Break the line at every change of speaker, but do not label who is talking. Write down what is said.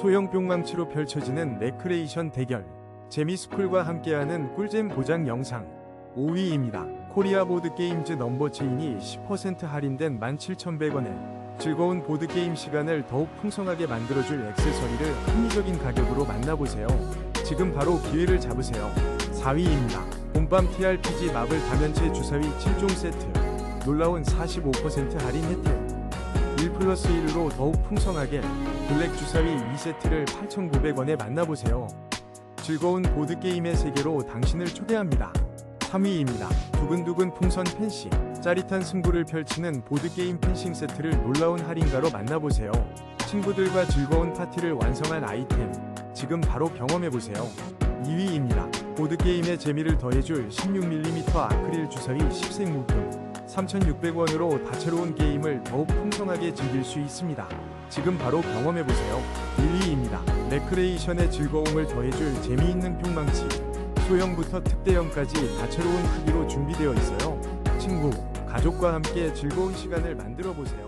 소형 뿅망치로 펼쳐지는 레크레이션 대결. 재미스쿨과 함께하는 꿀잼 보장 영상. 5위입니다. 코리아 보드게임즈 넘버체인이 10% 할인된 17,100원에 즐거운 보드게임 시간을 더욱 풍성하게 만들어줄 액세서리를 합리적인 가격으로 만나보세요. 지금 바로 기회를 잡으세요. 4위입니다. 봄밤 TRPG 마블 다면체 주사위 7종 세트. 놀라운 45% 할인 혜택. 1 플러스 1로 더욱 풍성하게 블랙 주사위 2세트를 8,900원에 만나보세요. 즐거운 보드게임의 세계로 당신을 초대합니다. 3위입니다. 두근두근 풍선 펜싱. 짜릿한 승부를 펼치는 보드게임 펜싱 세트를 놀라운 할인가로 만나보세요. 친구들과 즐거운 파티를 완성한 아이템. 지금 바로 경험해보세요. 2위입니다. 보드게임의 재미를 더해줄 16mm 아크릴 주사위 10색 물품. 3,600원으로 다채로운 게임을 더욱 풍성하게 즐길 수 있습니다. 지금 바로 경험해보세요. 1위입니다. 레크레이션의 즐거움을 더해줄 재미있는 뿅망치. 소형부터 특대형까지 다채로운 크기로 준비되어 있어요. 친구, 가족과 함께 즐거운 시간을 만들어 보세요.